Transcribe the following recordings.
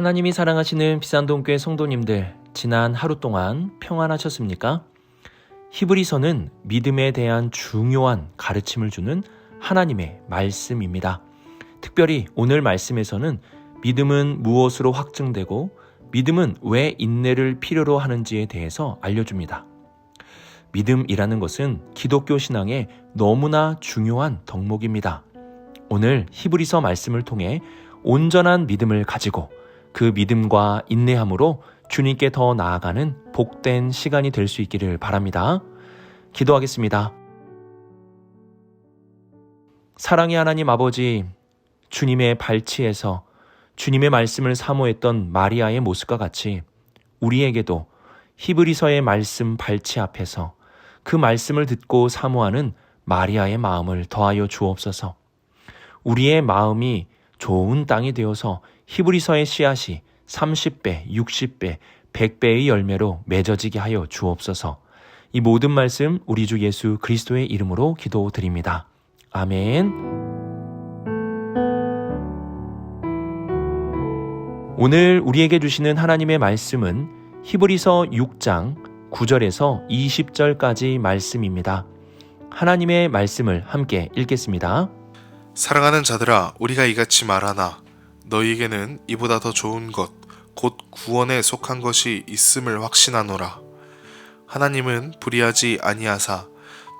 하나님이 사랑하시는 비산동교회 성도님들, 지난 하루 동안 평안하셨습니까? 히브리서는 믿음에 대한 중요한 가르침을 주는 하나님의 말씀입니다. 특별히 오늘 말씀에서는 믿음은 무엇으로 확증되고 믿음은 왜 인내를 필요로 하는지에 대해서 알려줍니다. 믿음이라는 것은 기독교 신앙의 너무나 중요한 덕목입니다. 오늘 히브리서 말씀을 통해 온전한 믿음을 가지고 그 믿음과 인내함으로 주님께 더 나아가는 복된 시간이 될 수 있기를 바랍니다. 기도하겠습니다. 사랑의 하나님 아버지, 주님의 발치에서 주님의 말씀을 사모했던 마리아의 모습과 같이 우리에게도 히브리서의 말씀 발치 앞에서 그 말씀을 듣고 사모하는 마리아의 마음을 더하여 주옵소서. 우리의 마음이 좋은 땅이 되어서 히브리서의 씨앗이 30배, 60배, 100배의 열매로 맺어지게 하여 주옵소서. 이 모든 말씀 우리 주 예수 그리스도의 이름으로 기도드립니다. 아멘. 오늘 우리에게 주시는 하나님의 말씀은 히브리서 6장 9절에서 20절까지 말씀입니다. 하나님의 말씀을 함께 읽겠습니다. 사랑하는 자들아 우리가 이같이 말하나 너희에게는 이보다 더 좋은 것 곧 구원에 속한 것이 있음을 확신하노라. 하나님은 불의하지 아니하사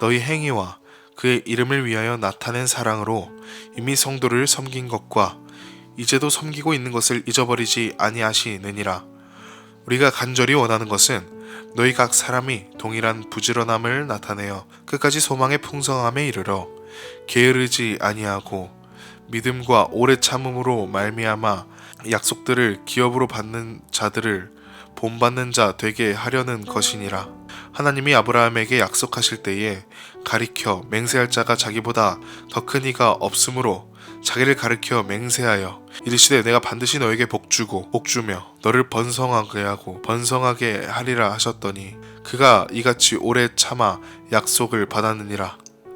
너희 행위와 그의 이름을 위하여 나타낸 사랑으로 이미 성도를 섬긴 것과 이제도 섬기고 있는 것을 잊어버리지 아니하시느니라. 우리가 간절히 원하는 것은 너희 각 사람이 동일한 부지런함을 나타내어 끝까지 소망의 풍성함에 이르러 게으르지 아니하고 믿음과 오래 참음으로 말미암아 약속들을 기업으로 받는 자들을 본받는 자 되게 하려는 것이니라. 하나님이 아브라함에게 약속하실 때에 가리켜 맹세할 자가 자기보다 더 큰 이가 없으므로 자기를 가리켜 맹세하여 이르시되 내가 반드시 너에게 복주고 복주며 너를 번성하게 하고 번성하게 하리라 하셨더니 그가 이같이 오래 참아 약속을 받았느니라.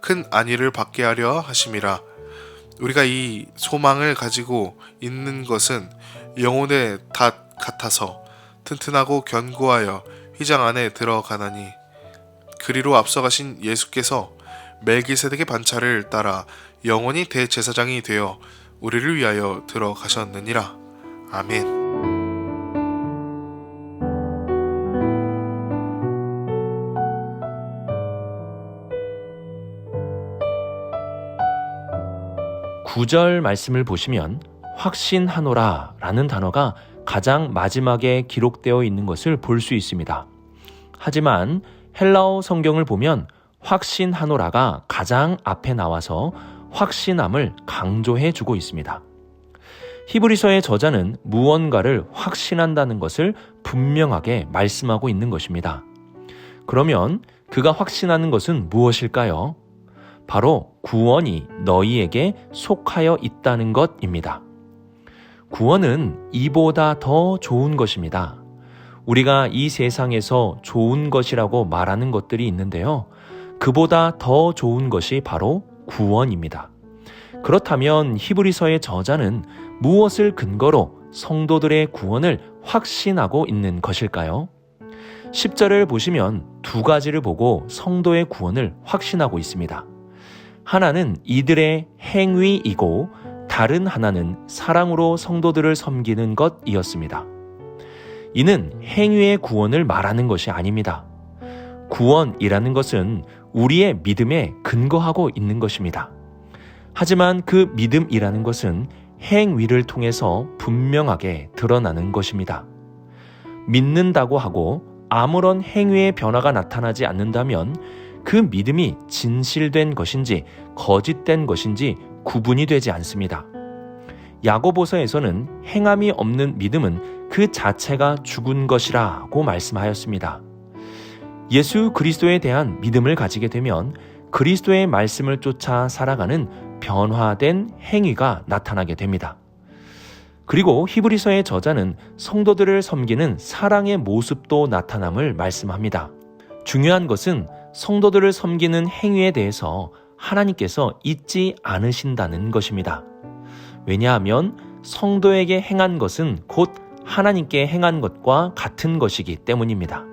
큰 안위를 받게 하려 하심이라. 우리가 이 소망을 가지고 있는 것은 영혼의 닷 같아서 튼튼하고 견고하여 휘장 안에 들어가나니 그리로 앞서가신 예수께서 멜기세덱의 반차를 따라 영원히 대제사장이 되어 우리를 위하여 들어가셨느니라. 아멘. 구절 말씀을 보시면 확신하노라 라는 단어가 가장 마지막에 기록되어 있는 것을 볼 수 있습니다. 하지만 헬라어 성경을 보면 확신하노라가 가장 앞에 나와서 확신함을 강조해 주고 있습니다. 히브리서의 저자는 무언가를 확신한다는 것을 분명하게 말씀하고 있는 것입니다. 그러면 그가 확신하는 것은 무엇일까요? 바로 구원이 너희에게 속하여 있다는 것입니다. 구원은 이보다 더 좋은 것입니다. 우리가 이 세상에서 좋은 것이라고 말하는 것들이 있는데요. 그보다 더 좋은 것이 바로 구원입니다. 그렇다면 히브리서의 저자는 무엇을 근거로 성도들의 구원을 확신하고 있는 것일까요? 10절을 보시면 두 가지를 보고 성도의 구원을 확신하고 있습니다. 하나는 이들의 행위이고 다른 하나는 사랑으로 성도들을 섬기는 것이었습니다. 이는 행위의 구원을 말하는 것이 아닙니다. 구원이라는 것은 우리의 믿음에 근거하고 있는 것입니다. 하지만 그 믿음이라는 것은 행위를 통해서 분명하게 드러나는 것입니다. 믿는다고 하고 아무런 행위의 변화가 나타나지 않는다면 그 믿음이 진실된 것인지 거짓된 것인지 구분이 되지 않습니다. 야고보서에서는 행함이 없는 믿음은 그 자체가 죽은 것이라고 말씀하였습니다. 예수 그리스도에 대한 믿음을 가지게 되면 그리스도의 말씀을 쫓아 살아가는 변화된 행위가 나타나게 됩니다. 그리고 히브리서의 저자는 성도들을 섬기는 사랑의 모습도 나타남을 말씀합니다. 중요한 것은 성도들을 섬기는 행위에 대해서 하나님께서 잊지 않으신다는 것입니다. 왜냐하면 성도에게 행한 것은 곧 하나님께 행한 것과 같은 것이기 때문입니다.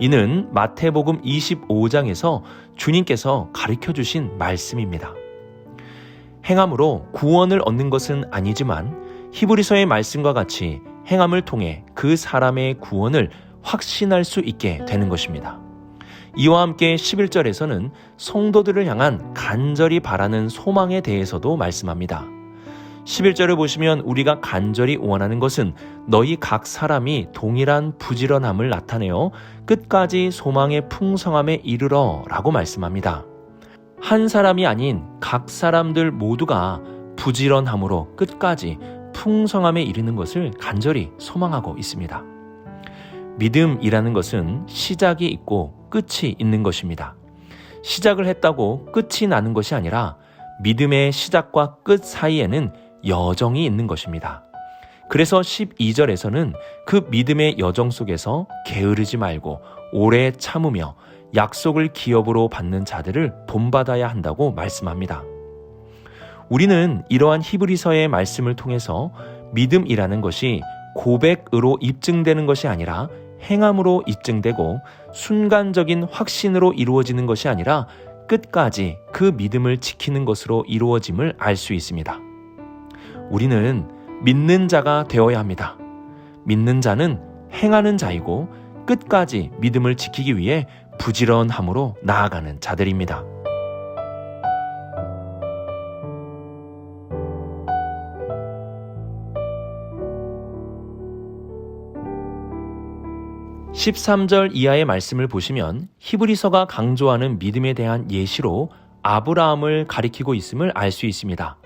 이는 마태복음 25장에서 주님께서 가르쳐 주신 말씀입니다. 행함으로 구원을 얻는 것은 아니지만 히브리서의 말씀과 같이 행함을 통해 그 사람의 구원을 확신할 수 있게 되는 것입니다. 이와 함께 11절에서는 성도들을 향한 간절히 바라는 소망에 대해서도 말씀합니다. 11절을 보시면 우리가 간절히 원하는 것은 너희 각 사람이 동일한 부지런함을 나타내어 끝까지 소망의 풍성함에 이르러 라고 말씀합니다. 한 사람이 아닌 각 사람들 모두가 부지런함으로 끝까지 풍성함에 이르는 것을 간절히 소망하고 있습니다. 믿음이라는 것은 시작이 있고 끝이 있는 것입니다. 시작을 했다고 끝이 나는 것이 아니라 믿음의 시작과 끝 사이에는 여정이 있는 것입니다. 그래서 12절에서는 그 믿음의 여정 속에서 게으르지 말고 오래 참으며 약속을 기업으로 받는 자들을 본받아야 한다고 말씀합니다. 우리는 이러한 히브리서의 말씀을 통해서 믿음이라는 것이 고백으로 입증되는 것이 아니라 행함으로 입증되고 순간적인 확신으로 이루어지는 것이 아니라 끝까지 그 믿음을 지키는 것으로 이루어짐을 알 수 있습니다. 우리는 믿는 자가 되어야 합니다. 믿는 자는 행하는 자이고 끝까지 믿음을 지키기 위해 부지런함으로 나아가는 자들입니다. 13절 이하의 말씀을 보시면 히브리서가 강조하는 믿음에 대한 예시로 아브라함을 가리키고 있음을 알 수 있습니다.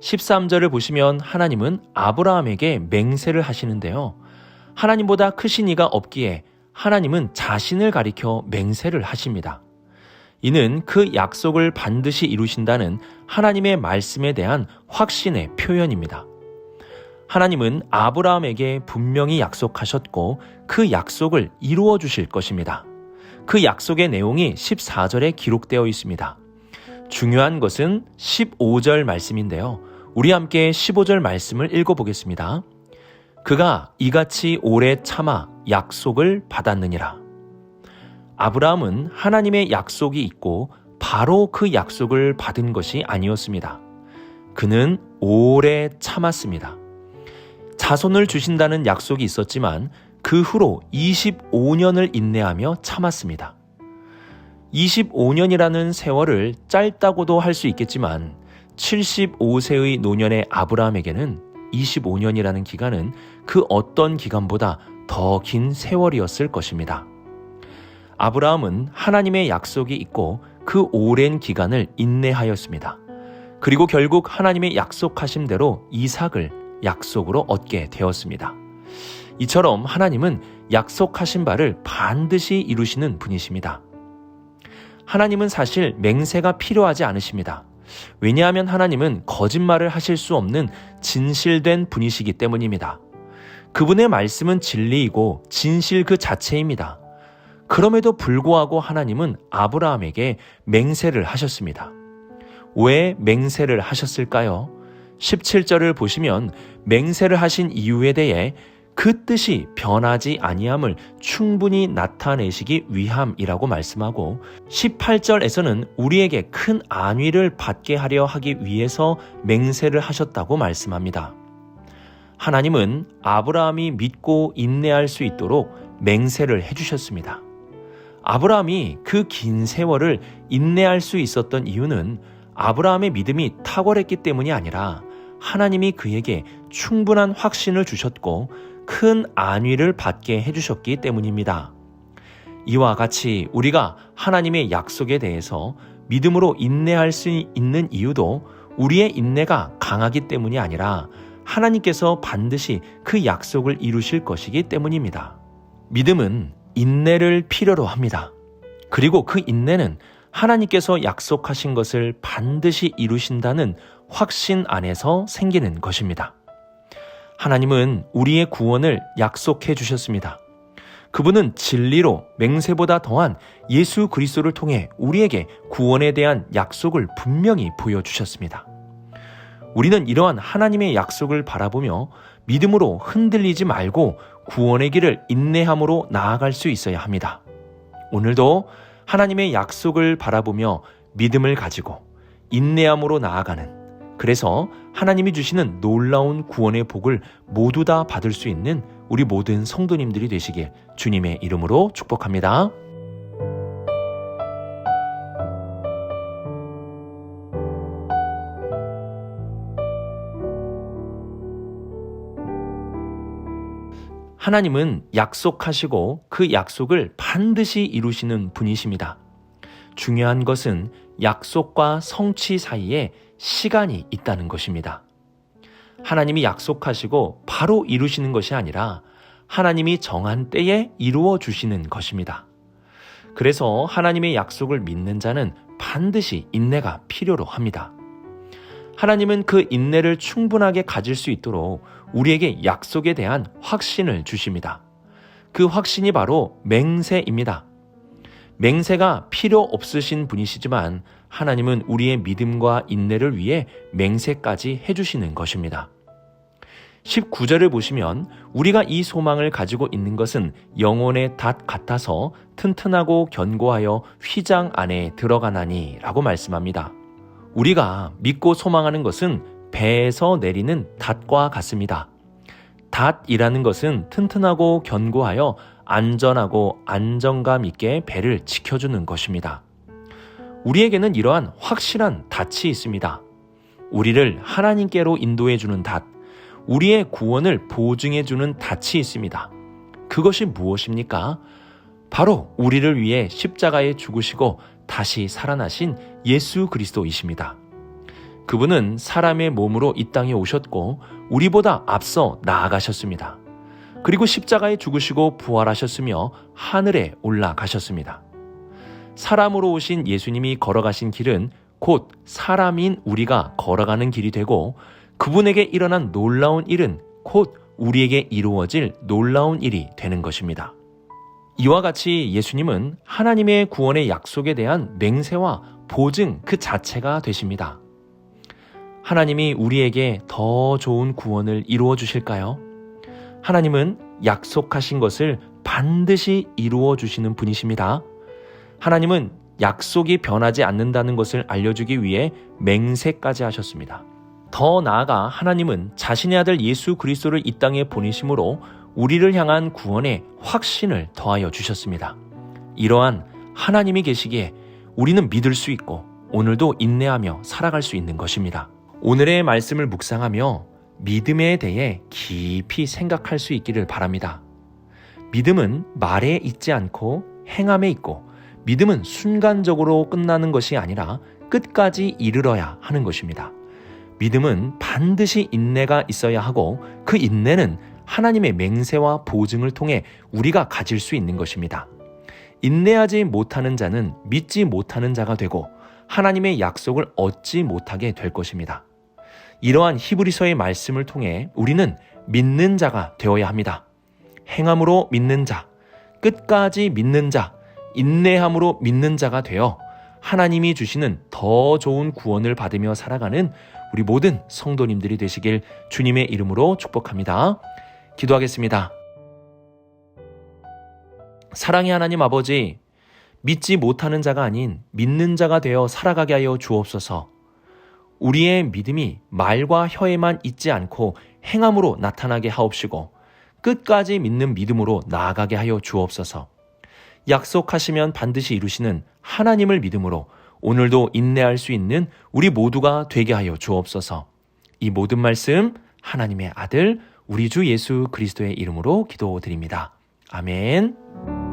13절을 보시면 하나님은 아브라함에게 맹세를 하시는데요. 하나님보다 크신 이가 없기에 하나님은 자신을 가리켜 맹세를 하십니다. 이는 그 약속을 반드시 이루신다는 하나님의 말씀에 대한 확신의 표현입니다. 하나님은 아브라함에게 분명히 약속하셨고 그 약속을 이루어 주실 것입니다. 그 약속의 내용이 14절에 기록되어 있습니다. 중요한 것은 15절 말씀인데요. 우리 함께 15절 말씀을 읽어보겠습니다. 그가 이같이 오래 참아 약속을 받았느니라. 아브라함은 하나님의 약속이 있고 바로 그 약속을 받은 것이 아니었습니다. 그는 오래 참았습니다. 자손을 주신다는 약속이 있었지만 그 후로 25년을 인내하며 참았습니다. 25년이라는 세월을 짧다고도 할 수 있겠지만 75세의 노년의 아브라함에게는 25년이라는 기간은 그 어떤 기간보다 더 긴 세월이었을 것입니다. 아브라함은 하나님의 약속이 있고 그 오랜 기간을 인내하였습니다. 그리고 결국 하나님의 약속하심대로 이삭을 약속으로 얻게 되었습니다. 이처럼 하나님은 약속하신 바를 반드시 이루시는 분이십니다. 하나님은 사실 맹세가 필요하지 않으십니다. 왜냐하면 하나님은 거짓말을 하실 수 없는 진실된 분이시기 때문입니다. 그분의 말씀은 진리이고 진실 그 자체입니다. 그럼에도 불구하고 하나님은 아브라함에게 맹세를 하셨습니다. 왜 맹세를 하셨을까요? 17절을 보시면 맹세를 하신 이유에 대해 그 뜻이 변하지 아니함을 충분히 나타내시기 위함이라고 말씀하고 18절에서는 우리에게 큰 안위를 받게 하려 하기 위해서 맹세를 하셨다고 말씀합니다. 하나님은 아브라함이 믿고 인내할 수 있도록 맹세를 해주셨습니다. 아브라함이 그 긴 세월을 인내할 수 있었던 이유는 아브라함의 믿음이 탁월했기 때문이 아니라 하나님이 그에게 충분한 확신을 주셨고 큰 안위를 받게 해주셨기 때문입니다. 이와 같이 우리가 하나님의 약속에 대해서 믿음으로 인내할 수 있는 이유도 우리의 인내가 강하기 때문이 아니라 하나님께서 반드시 그 약속을 이루실 것이기 때문입니다. 믿음은 인내를 필요로 합니다. 그리고 그 인내는 하나님께서 약속하신 것을 반드시 이루신다는 확신 안에서 생기는 것입니다. 하나님은 우리의 구원을 약속해 주셨습니다. 그분은 진리로 맹세보다 더한 예수 그리스도를 통해 우리에게 구원에 대한 약속을 분명히 보여주셨습니다. 우리는 이러한 하나님의 약속을 바라보며 믿음으로 흔들리지 말고 구원의 길을 인내함으로 나아갈 수 있어야 합니다. 오늘도 하나님의 약속을 바라보며 믿음을 가지고 인내함으로 나아가는 그래서 하나님이 주시는 놀라운 구원의 복을 모두 다 받을 수 있는 우리 모든 성도님들이 되시길 주님의 이름으로 축복합니다. 하나님은 약속하시고 그 약속을 반드시 이루시는 분이십니다. 중요한 것은 약속과 성취 사이에 시간이 있다는 것입니다. 하나님이 약속하시고 바로 이루시는 것이 아니라 하나님이 정한 때에 이루어 주시는 것입니다. 그래서 하나님의 약속을 믿는 자는 반드시 인내가 필요로 합니다. 하나님은 그 인내를 충분하게 가질 수 있도록 우리에게 약속에 대한 확신을 주십니다. 그 확신이 바로 맹세입니다. 맹세가 필요 없으신 분이시지만 하나님은 우리의 믿음과 인내를 위해 맹세까지 해주시는 것입니다. 19절을 보시면 우리가 이 소망을 가지고 있는 것은 영혼의 닷 같아서 튼튼하고 견고하여 휘장 안에 들어가나니 라고 말씀합니다. 우리가 믿고 소망하는 것은 배에서 내리는 닷과 같습니다. 닷이라는 것은 튼튼하고 견고하여 안전하고 안정감 있게 배를 지켜주는 것입니다. 우리에게는 이러한 확실한 닷이 있습니다. 우리를 하나님께로 인도해주는 닷, 우리의 구원을 보증해주는 닷이 있습니다. 그것이 무엇입니까? 바로 우리를 위해 십자가에 죽으시고 다시 살아나신 예수 그리스도이십니다. 그분은 사람의 몸으로 이 땅에 오셨고 우리보다 앞서 나아가셨습니다. 그리고 십자가에 죽으시고 부활하셨으며 하늘에 올라가셨습니다. 사람으로 오신 예수님이 걸어가신 길은 곧 사람인 우리가 걸어가는 길이 되고 그분에게 일어난 놀라운 일은 곧 우리에게 이루어질 놀라운 일이 되는 것입니다. 이와 같이 예수님은 하나님의 구원의 약속에 대한 맹세와 보증 그 자체가 되십니다. 하나님이 우리에게 더 좋은 구원을 이루어 주실까요? 하나님은 약속하신 것을 반드시 이루어 주시는 분이십니다. 하나님은 약속이 변하지 않는다는 것을 알려주기 위해 맹세까지 하셨습니다. 더 나아가 하나님은 자신의 아들 예수 그리스도를 이 땅에 보내심으로 우리를 향한 구원의 확신을 더하여 주셨습니다. 이러한 하나님이 계시기에 우리는 믿을 수 있고 오늘도 인내하며 살아갈 수 있는 것입니다. 오늘의 말씀을 묵상하며 믿음에 대해 깊이 생각할 수 있기를 바랍니다. 믿음은 말에 있지 않고 행함에 있고 믿음은 순간적으로 끝나는 것이 아니라 끝까지 이르러야 하는 것입니다. 믿음은 반드시 인내가 있어야 하고 그 인내는 하나님의 맹세와 보증을 통해 우리가 가질 수 있는 것입니다. 인내하지 못하는 자는 믿지 못하는 자가 되고 하나님의 약속을 얻지 못하게 될 것입니다. 이러한 히브리서의 말씀을 통해 우리는 믿는 자가 되어야 합니다. 행함으로 믿는 자, 끝까지 믿는 자, 인내함으로 믿는 자가 되어 하나님이 주시는 더 좋은 구원을 받으며 살아가는 우리 모든 성도님들이 되시길 주님의 이름으로 축복합니다. 기도하겠습니다. 사랑의 하나님 아버지, 믿지 못하는 자가 아닌 믿는 자가 되어 살아가게 하여 주옵소서. 우리의 믿음이 말과 혀에만 있지 않고 행함으로 나타나게 하옵시고 끝까지 믿는 믿음으로 나아가게 하여 주옵소서. 약속하시면 반드시 이루시는 하나님을 믿음으로 오늘도 인내할 수 있는 우리 모두가 되게 하여 주옵소서. 이 모든 말씀 하나님의 아들 우리 주 예수 그리스도의 이름으로 기도드립니다. 아멘.